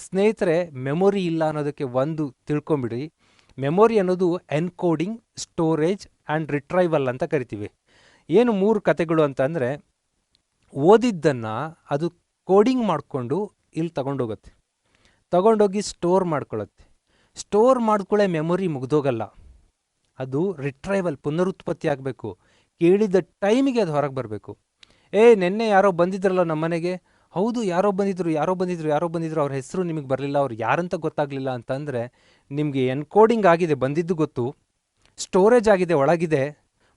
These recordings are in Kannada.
ಸ್ನೇಹಿತರೆ ಮೆಮೊರಿ ಇಲ್ಲ ಅನ್ನೋದಕ್ಕೆ ಒಂದು ತಿಳ್ಕೊಂಬಿಡಿ. ಮೆಮೊರಿ ಅನ್ನೋದು ಎನ್ಕೋಡಿಂಗ್ ಸ್ಟೋರೇಜ್ ಆ್ಯಂಡ್ ರಿಟ್ರೈವಲ್ ಅಂತ ಕರಿತೀವಿ. ಏನು ಮೂರು ಕತೆಗಳು ಅಂತಂದರೆ, ಓದಿದ್ದನ್ನು ಅದು ಕೋಡಿಂಗ್ ಮಾಡಿಕೊಂಡು ಇಲ್ಲಿ ತಗೊಂಡೋಗುತ್ತೆ. ತಗೊಂಡೋಗಿ ಸ್ಟೋರ್ ಮಾಡ್ಕೊಳ್ಳುತ್ತೆ ಸ್ಟೋರ್ ಮಾಡ್ಕೊಳ್ಳೆ ಮೆಮೊರಿ ಮುಗ್ದೋಗಲ್ಲ. ಅದು ರಿಟ್ರೈವಲ್ ಪುನರುತ್ಪತ್ತಿ ಆಗಬೇಕು. ಕೇಳಿದ ಟೈಮಿಗೆ ಅದು ಹೊರಗೆ ಬರಬೇಕು. ಏ, ನಿನ್ನೆ ಯಾರೋ ಬಂದಿದ್ರಲ್ಲ ನಮ್ಮ ಮನೆಗೆ ಹೌದು, ಯಾರೋ ಬಂದಿದ್ರು ಯಾರೋ ಬಂದಿದ್ರು ಯಾರೋ ಬಂದಿದ್ರು, ಅವ್ರ ಹೆಸರು ನಿಮಗೆ ಬರಲಿಲ್ಲ, ಅವ್ರು ಯಾರಂತ ಗೊತ್ತಾಗಲಿಲ್ಲ ಅಂತಂದರೆ ನಿಮಗೆ ಎನ್ಕೋಡಿಂಗ್ ಆಗಿದೆ, ಬಂದಿದ್ದು ಗೊತ್ತು, ಸ್ಟೋರೇಜ್ ಆಗಿದೆ, ಒಳಗಿದೆ,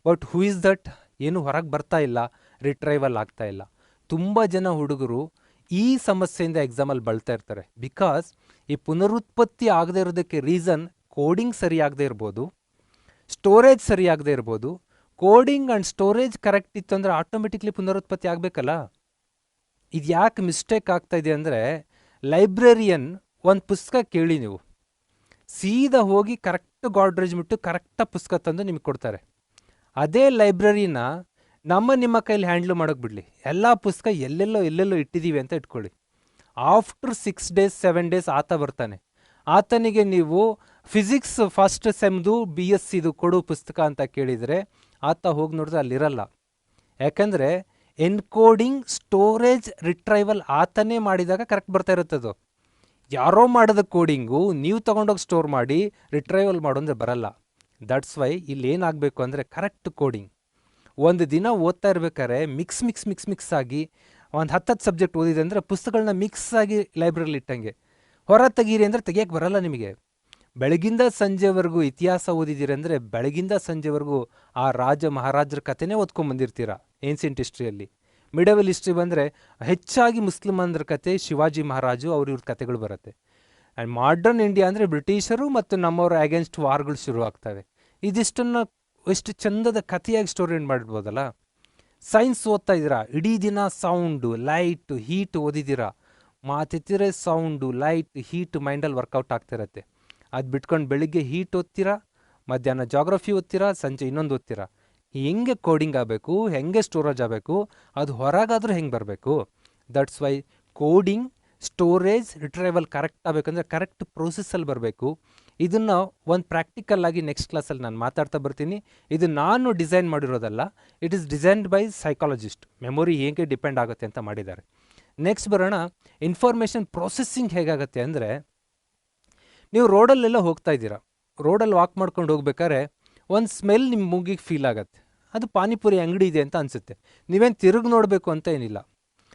ಬಟ್ ಹೂ ಇಸ್ ದಟ್? ಏನು ಹೊರಗೆ ಬರ್ತಾ ಇಲ್ಲ, ರಿಟ್ರೈವಲ್ ಆಗ್ತಾ ಇಲ್ಲ. ತುಂಬ ಜನ ಹುಡುಗರು ಈ ಸಮಸ್ಯೆಯಿಂದ ಎಕ್ಸಾಮಲ್ಲಿ ಬಳತಾ ಇರ್ತಾರೆ. ಬಿಕಾಸ್ ಈ ಪುನರುತ್ಪತ್ತಿ ಆಗದೆ ಇರೋದಕ್ಕೆ ರೀಸನ್ ಕೋಡಿಂಗ್ ಸರಿಯಾಗದೇ ಇರ್ಬೋದು ಸ್ಟೋರೇಜ್ ಸರಿಯಾಗದೇ ಇರ್ಬೋದು ಕೋಡಿಂಗ್ ಆ್ಯಂಡ್ ಸ್ಟೋರೇಜ್ ಕರೆಕ್ಟ್ ಇತ್ತು ಅಂದರೆ ಆಟೋಮೆಟಿಕ್ಲಿ ಪುನರುತ್ಪತ್ತಿ ಆಗಬೇಕಲ್ಲ? ಇದು ಯಾಕೆ ಮಿಸ್ಟೇಕ್ ಆಗ್ತಾ ಇದೆ ಅಂದರೆ ಲೈಬ್ರರಿಯನ್ ಒಂದು ಪುಸ್ತಕ ಕೇಳಿ ನೀವು. ಸೀದಾ ಹೋಗಿ ಕರೆಕ್ಟ್ ಗಾಡ್ರೇಜ್ ಬಿಟ್ಟು ಕರೆಕ್ಟಾಗಿ ಪುಸ್ತಕ ತಂದು ನಿಮಗೆ ಕೊಡ್ತಾರೆ. ಅದೇ ಲೈಬ್ರರಿನ ನಮ್ಮ ನಿಮ್ಮ ಕೈಲಿ ಹ್ಯಾಂಡ್ಲ್ ಮಾಡೋಕೆ ಬಿಡಲಿ. ಎಲ್ಲ ಪುಸ್ತಕ ಎಲ್ಲೆಲ್ಲೋ ಎಲ್ಲೆಲ್ಲೋ ಇಟ್ಟಿದ್ದೀವಿ ಅಂತ ಇಟ್ಕೊಳ್ಳಿ. After six days seven days ಆತ ಬರ್ತಾನೆ. ಆತನಿಗೆ ನೀವು ಫಿಸಿಕ್ಸ್ ಫಸ್ಟ್ ಸೆಮ್ದು ಬಿ ಎಸ್ ಸಿದು ಕೊಡು ಪುಸ್ತಕ ಅಂತ ಕೇಳಿದರೆ ಆತ ಹೋಗಿ ನೋಡಿದ್ರೆ ಅಲ್ಲಿರಲ್ಲ. ಯಾಕಂದರೆ ಎನ್ಕೋಡಿಂಗ್, ಸ್ಟೋರೇಜ್, ರಿಟ್ರೈವಲ್ ಆತನೇ ಮಾಡಿದಾಗ ಕರೆಕ್ಟ್ ಬರ್ತಾ ಇರುತ್ತದು ಯಾರೋ ಮಾಡಿದ ಕೋಡಿಂಗು ನೀವು ತಗೊಂಡೋಗಿ ಸ್ಟೋರ್ ಮಾಡಿ, ರಿಟ್ರೈವಲ್ ಮಾಡು ಅಂದರೆ ಬರಲ್ಲ. ದಟ್ಸ್ ವೈ ಇಲ್ಲಿ ಏನಾಗಬೇಕು ಅಂದರೆ ಕರೆಕ್ಟ್ ಕೋಡಿಂಗ್. ಒಂದು ದಿನ ಓದ್ತಾ ಇರ್ಬೇಕಾದ್ರೆ ಮಿಕ್ಸ್ ಮಿಕ್ಸ್ ಮಿಕ್ಸ್ ಮಿಕ್ಸ್ ಆಗಿ ಒಂದು ಹತ್ತತ್ತು ಸಬ್ಜೆಕ್ಟ್ ಓದಿದೆ ಅಂದರೆ ಪುಸ್ತಕಗಳನ್ನ ಮಿಕ್ಸ್ ಆಗಿ ಲೈಬ್ರರಿಲಿ ಇಟ್ಟಂಗೆ. ಹೊರ ತೆಗೀರಿ ಅಂದರೆ ತೆಗಿಯೋಕ್ಕೆ ಬರಲ್ಲ ನಿಮಗೆ. ಬೆಳಗಿಂದ ಸಂಜೆವರೆಗೂ ಇತಿಹಾಸ ಓದಿದಿರಂದ್ರೆ ಬೆಳಗಿಂದ ಸಂಜೆವರೆಗೂ ಆ ರಾಜ ಮಹಾರಾಜರ ಕಥೆನೇ ಓದ್ಕೊಂಬಂದಿರ್ತೀರ ಏನ್ಸಿಯಂಟ್ ಹಿಸ್ಟ್ರಿಯಲ್ಲಿ ಮಿಡವಲ್ ಹಿಸ್ಟ್ರಿ ಬಂದರೆ ಹೆಚ್ಚಾಗಿ ಮುಸ್ಲಿಮಂದ್ರ ಕತೆ, ಶಿವಾಜಿ ಮಹಾರಾಜು ಅವ್ರ ಇವ್ರ ಕಥೆಗಳು ಬರುತ್ತೆ. ಆ್ಯಂಡ್ ಮಾಡರ್ನ್ ಇಂಡಿಯಾ ಅಂದರೆ ಬ್ರಿಟಿಷರು ಮತ್ತು ನಮ್ಮವರ ಅಗೇನ್ಸ್ಟ್ ವಾರ್ಗಳು ಶುರು ಆಗ್ತವೆ. ಇದಿಷ್ಟನ್ನು ಎಷ್ಟು ಚಂದದ ಕಥೆಯಾಗಿ ಸ್ಟೋರಿ ಮಾಡಿರ್ಬೋದಲ್ಲ? ಸೈನ್ಸ್ ಓದ್ತಾ ಇದ್ದೀರಾ? ಇಡೀ ದಿನ ಸೌಂಡು ಲೈಟು ಹೀಟ್ ಓದಿದ್ದೀರಾ? ಮಾತೆತ್ತಿರೆ ಸೌಂಡು ಲೈಟ್ ಹೀಟ್ ಮೈಂಡಲ್ಲಿ ವರ್ಕೌಟ್ ಆಗ್ತಿರತ್ತೆ ಅದು ಬಿಟ್ಕೊಂಡು ಬೆಳಿಗ್ಗೆ ಹೀಟ್ ಓದ್ತೀರಾ, ಮಧ್ಯಾಹ್ನ ಜಾಗ್ರಫಿ ಓದ್ತೀರಾ, ಸಂಜೆ ಇನ್ನೊಂದು ಓದ್ತೀರಾ? ಹೆಂಗೆ ಕೋಡಿಂಗ್ ಆಗಬೇಕು, ಹೆಂಗೆ ಸ್ಟೋರೇಜ್ ಆಗಬೇಕು, ಅದು ಹೊರಗಾದರೂ ಹೆಂಗೆ ಬರಬೇಕು? That's why coding storage retrieval correct ಆಗಬೇಕಂದ್ರೆ ಕರೆಕ್ಟ್ ಪ್ರೋಸೆಸ್ಸಲ್ಲಿ ಬರಬೇಕು. ಇದನ್ನು ಒಂದು ಪ್ರಾಕ್ಟಿಕಲ್ ಆಗಿ ನೆಕ್ಸ್ಟ್ ಕ್ಲಾಸಲ್ಲಿ ನಾನು ಮಾತಾಡ್ತಾ ಬರ್ತೀನಿ. ಇದು ನಾನು design ಮಾಡಿರೋದಲ್ಲ it is designed by psychologist memory ಹೇಗೆ ಡಿಪೆಂಡ್ ಆಗುತ್ತೆ ಅಂತ ಮಾಡಿದ್ದಾರೆ. ನೆಕ್ಸ್ಟ್ ಬರೋಣ ಇನ್ಫಾರ್ಮೇಷನ್ ಪ್ರೊಸೆಸ್ಸಿಂಗ್ ಹೇಗಾಗುತ್ತೆ ಅಂದರೆ ನೀವು ರೋಡಲ್ಲೆಲ್ಲ ಹೋಗ್ತಾ ಇದ್ದೀರಾ. ರೋಡಲ್ಲಿ ವಾಕ್ ಮಾಡ್ಕೊಂಡು ಹೋಗ್ಬೇಕಾದ್ರೆ ಒಂದು ಸ್ಮೆಲ್ ನಿಮ್ಮ ಮೂಗಿಗೆ ಫೀಲ್ ಆಗುತ್ತೆ. ಅದು ಪಾನಿಪುರಿ ಅಂಗಡಿ ಇದೆ ಅಂತ ಅನಿಸುತ್ತೆ. ನೀವೇನು ತಿರುಗಿ ನೋಡಬೇಕು ಅಂತ ಏನಿಲ್ಲ.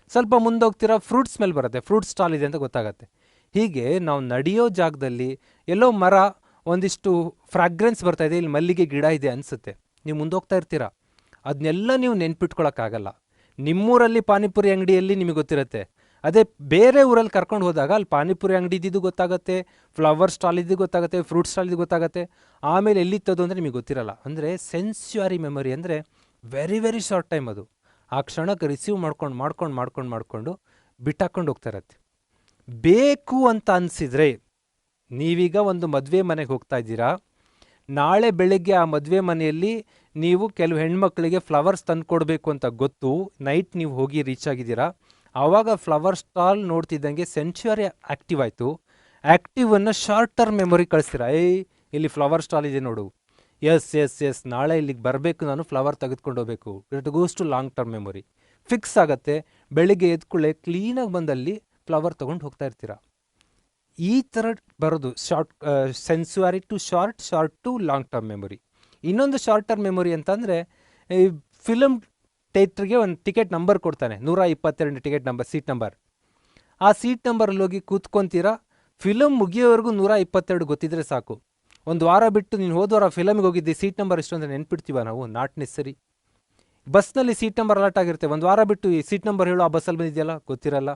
ಸ್ವಲ್ಪ ಮುಂದೆ ಹೋಗ್ತೀರಾ ಫ್ರೂಟ್ ಸ್ಮೆಲ್ ಬರುತ್ತೆ. ಫ್ರೂಟ್ ಸ್ಟಾಲ್ ಇದೆ ಅಂತ ಗೊತ್ತಾಗತ್ತೆ. ಹೀಗೆ ನಾವು ನಡೆಯೋ ಜಾಗದಲ್ಲಿ ಎಲ್ಲೋ ಮರ, ಒಂದಿಷ್ಟು ಫ್ರಾಗ್ರೆನ್ಸ್ ಬರ್ತಾ ಇದೆ, ಇಲ್ಲಿ ಮಲ್ಲಿಗೆ ಗಿಡ ಇದೆ ಅನಿಸುತ್ತೆ. ನೀವು ಮುಂದೋಗ್ತಾ ಇರ್ತೀರಾ. ಅದನ್ನೆಲ್ಲ ನೀವು ನೆನ್ಪಿಟ್ಕೊಳಕ್ಕಾಗಲ್ಲ. ನಿಮ್ಮೂರಲ್ಲಿ ಪಾನಿಪುರಿ ಅಂಗಡಿಯಲ್ಲಿ ನಿಮಗೆ ಗೊತ್ತಿರುತ್ತೆ. ಅದೇ ಬೇರೆ ಊರಲ್ಲಿ ಕರ್ಕೊಂಡು ಹೋದಾಗ ಅಲ್ಲಿ ಪಾನಿಪುರಿ ಅಂಗಡಿ ಇದ್ದಿದ್ದು ಗೊತ್ತಾಗುತ್ತೆ ಫ್ಲವರ್ ಸ್ಟಾಲ್ ಇದ್ದು ಗೊತ್ತಾಗುತ್ತೆ ಫ್ರೂಟ್ ಸ್ಟಾಲ್ ಇದ್ದು ಗೊತ್ತಾಗುತ್ತೆ. ಆಮೇಲೆ ಎಲ್ಲಿತ್ತದು ಅಂದರೆ ನಿಮಗೆ ಗೊತ್ತಿರಲ್ಲ. ಅಂದರೆ ಸೆನ್ಸ್ಯುರಿ ಮೆಮೊರಿ ಅಂದರೆ ವೆರಿ ವೆರಿ ಶಾರ್ಟ್ ಟೈಮ್ ಅದು. ಆ ಕ್ಷಣಕ್ಕೆ ರಿಸೀವ್ ಮಾಡ್ಕೊಂಡು ಮಾಡ್ಕೊಂಡು ಮಾಡ್ಕೊಂಡು, ಮಾಡಿಕೊಂಡು ಬಿಟ್ಟಾಕೊಂಡು ಹೋಗ್ತಾ ಇರತ್ತೆ. ಬೇಕು ಅಂತ ಅನಿಸಿದರೆ ನೀವೀಗ ಒಂದು ಮದುವೆ ಮನೆಗೆ ಹೋಗ್ತಾ ಇದ್ದೀರಾ? ನಾಳೆ ಬೆಳಗ್ಗೆ ಆ ಮದುವೆ ಮನೆಯಲ್ಲಿ ನೀವು ಕೆಲವು ಹೆಣ್ಮಕ್ಳಿಗೆ ಫ್ಲವರ್ಸ್ ತಂದು ಕೊಡಬೇಕು ಅಂತ ಗೊತ್ತು ನೈಟ್ ನೀವು ಹೋಗಿ ರೀಚ್ ಆಗಿದ್ದೀರಾ? ಆವಾಗ ಫ್ಲವರ್ ಸ್ಟಾಲ್ ನೋಡ್ತಿದ್ದಂಗೆ ಸೆಂಚುರಿ ಆ್ಯಕ್ಟಿವ್ ಆಯಿತು. ಆ್ಯಕ್ಟಿವನ್ನು ಶಾರ್ಟ್ ಟರ್ಮ್ ಮೆಮೊರಿ ಕಳಿಸ್ತೀರಾ? ಏಯ್ ಇಲ್ಲಿ ಫ್ಲವರ್ ಸ್ಟಾಲ್ ಇದೆ ನೋಡು. ಎಸ್ ಎಸ್ ಎಸ್ ನಾಳೆ ಇಲ್ಲಿಗೆ ಬರಬೇಕು ನಾನು ಫ್ಲವರ್ ತೆಗೆದುಕೊಂಡು ಹೋಗಬೇಕು. It goes to long term memory fix ಆಗುತ್ತೆ. ಬೆಳಿಗ್ಗೆ ಎದ್ಕೊಳ್ಳೆ ಕ್ಲೀನಾಗಿ ಬಂದಲ್ಲಿ ಫ್ಲವರ್ ತೊಗೊಂಡು ಹೋಗ್ತಾ ಇರ್ತೀರಾ? ಈ ಥರ ಬರೋದು short sensory to short short to long term memory ಇನ್ನೊಂದು ಶಾರ್ಟ್ ಟರ್ಮ್ ಮೆಮೊರಿ ಅಂತಂದರೆ, ಈ ಫಿಲಮ್ ಥಿಯೇಟ್ರಿಗೆ ಒಂದು ಟಿಕೆಟ್ ನಂಬರ್ ಕೊಡ್ತಾನೆ. ನೂರ ಇಪ್ಪತ್ತೆರಡು ಟಿಕೆಟ್ ನಂಬರ್ ಸೀಟ್ ನಂಬರ್ ಆ ಸೀಟ್ ನಂಬರಲ್ಲಿ ಹೋಗಿ ಕೂತ್ಕೊಂತೀರಾ? ಫಿಲಮ್ ಮುಗಿಯೋವರೆಗೂ ನೂರ ಇಪ್ಪತ್ತೆರಡು ಗೊತ್ತಿದ್ರೆ ಸಾಕು. ಒಂದು ವಾರ ಬಿಟ್ಟು ನೀನು ಹೋದವಾರ ಫಿಲಮ್ಗೆ ಹೋಗಿದ್ದೆ ಸೀಟ್ ನಂಬರ್ ಇಷ್ಟು ಅಂತ ನೆನ್ಪಿಡ್ತೀವ ನಾವು? ನಾಟ್ ನೆಸರಿ ಬಸ್ನಲ್ಲಿ ಸೀಟ್ ನಂಬರ್ ಅಲರ್ಟ್ ಆಗಿರುತ್ತೆ. ಒಂದು ವಾರ ಬಿಟ್ಟು ಈ ಸೀಟ್ ನಂಬರ್ ಹೇಳು, ಆ ಬಸ್ಸಲ್ಲಿ ಬಂದಿದೆಯಲ್ಲ? ಗೊತ್ತಿರಲ್ಲ.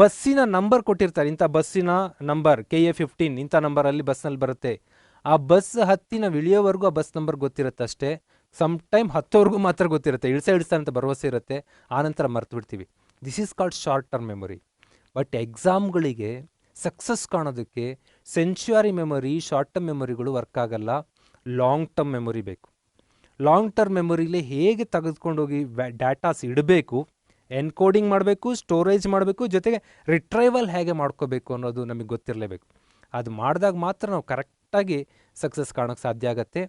ಬಸ್ಸಿನ ನಂಬರ್ ಕೊಟ್ಟಿರ್ತಾರೆ. ಇಂಥ ಬಸ್ಸಿನ ನಂಬರ್ ಕೆ ಎ ಫಿಫ್ಟೀನ್ ಇಂಥ ನಂಬರಲ್ಲಿ ಬಸ್ನಲ್ಲಿ ಬರುತ್ತೆ. ಆ ಬಸ್ ಹತ್ತಿನ ಇಳಿಯೋವರೆಗೂ ಆ ಬಸ್ ನಂಬರ್ ಗೊತ್ತಿರುತ್ತೆ ಅಷ್ಟೇ ಸಮ್ ಟೈಮ್ ಹತ್ತೋವರೆಗೂ ಮಾತ್ರ ಗೊತ್ತಿರುತ್ತೆ. ಇಳಿಸ ಇಳಿಸ್ತಾರೆ ಅಂತ ಭರವಸೆ ಇರುತ್ತೆ. ಆನಂತರ ಮರ್ತು ಬಿಡ್ತೀವಿ. This is called short term memory but ಎಕ್ಸಾಮ್ಗಳಿಗೆ success ಕಾಣೋದಕ್ಕೆ ಸೆಂಚುರಿ ಮೆಮೊರಿ ಶಾರ್ಟ್ ಟರ್ಮ್ ಮೆಮೊರಿಗಳು ವರ್ಕ್ ಆಗಲ್ಲ. ಲಾಂಗ್ ಟರ್ಮ್ ಮೆಮೊರಿ ಬೇಕು. ಲಾಂಗ್ ಟರ್ಮ್ ಮೆಮೊರಿಲಿ ಹೇಗೆ ತೆಗೆದುಕೊಂಡೋಗಿ ಡಾಟಾಸ್ ಇಡಬೇಕು ಎನ್ಕೋಡಿಂಗ್ ಮಾಡಬೇಕು ಸ್ಟೋರೇಜ್ ಮಾಡಬೇಕು, ಜೊತೆಗೆ ರಿಟ್ರೈವಲ್ ಹೇಗೆ ಮಾಡ್ಕೋಬೇಕು ಅನ್ನೋದು ನಮಗೆ ಗೊತ್ತಿರಲೇಬೇಕು. ಅದು ಮಾಡಿದಾಗ ಮಾತ್ರ ನಾವು ಕರೆಕ್ಟಾಗಿ ಸಕ್ಸಸ್ ಕಾಣೋಕ್ಕೆ ಸಾಧ್ಯ ಆಗತ್ತೆ.